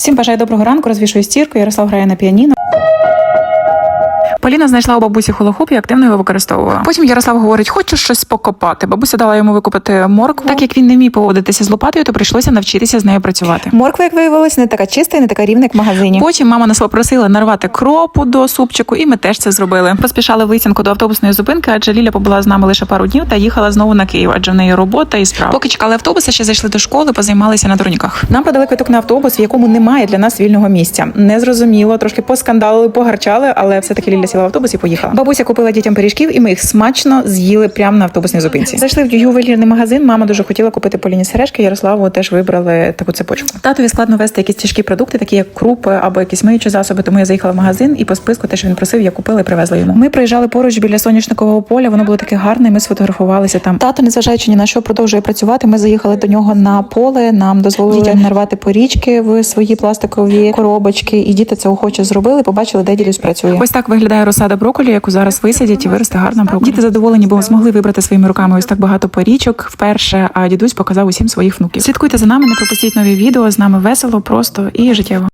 Всім бажаю доброго ранку, розвішую стірку. Ярослав грає на піаніно. Поліна знайшла у бабусі холохоп і активно його використовувала. Потім Ярослав говорить: хочу щось покопати. Бабуся дала йому викопати моркву. Так як він не міг поводитися з лопатою, то прийшлося навчитися з нею працювати. Морква, як виявилось, не така чиста і не така рівна, як в магазині. Потім мама нас попросила нарвати кропу до супчику, і ми теж це зробили. Поспішали висінку до автобусної зупинки, адже Ліля побула з нами лише пару днів та їхала знову на Київ, адже в неї робота і справа. Поки чекали автобуса, ще зайшли до школи, позаймалися на турніках. Нам продали квиток на автобус, в якому немає для нас вільного місця. Незрозуміло, трошки поскандалили, погарчали, але все таки Ліля сіла в автобус і поїхала. Бабуся купила дітям пиріжків, і ми їх смачно з'їли прямо на автобусній зупинці. Зайшли в ювелірний магазин. Мама дуже хотіла купити Поліні сережки. Ярославу теж вибрали таку цепочку. Татові складно вести якісь тяжкі продукти, такі як крупи або якісь миючі засоби. Тому я заїхала в магазин і по списку теж він просив, я купила і привезла йому. Ми проїжджали поруч біля соняшникового поля. Воно було таке гарне. і Ми сфотографувалися там. Тато, незважаючи ні на що, продовжує працювати. Ми заїхали до нього на поле. Нам дозволили дітям нарвати порічки в свої пластикові коробочки, і діти це охоче зробили. Побачили, де дідусь працює. Ось так виглядає розсада броколі, яку зараз висадять і виросте гарна броколі. Діти задоволені, бо змогли вибрати своїми руками ось так багато порічок вперше. А дідусь показав усім своїх внуків. Слідкуйте за нами, не пропустіть нові відео. З нами весело, просто і життєво.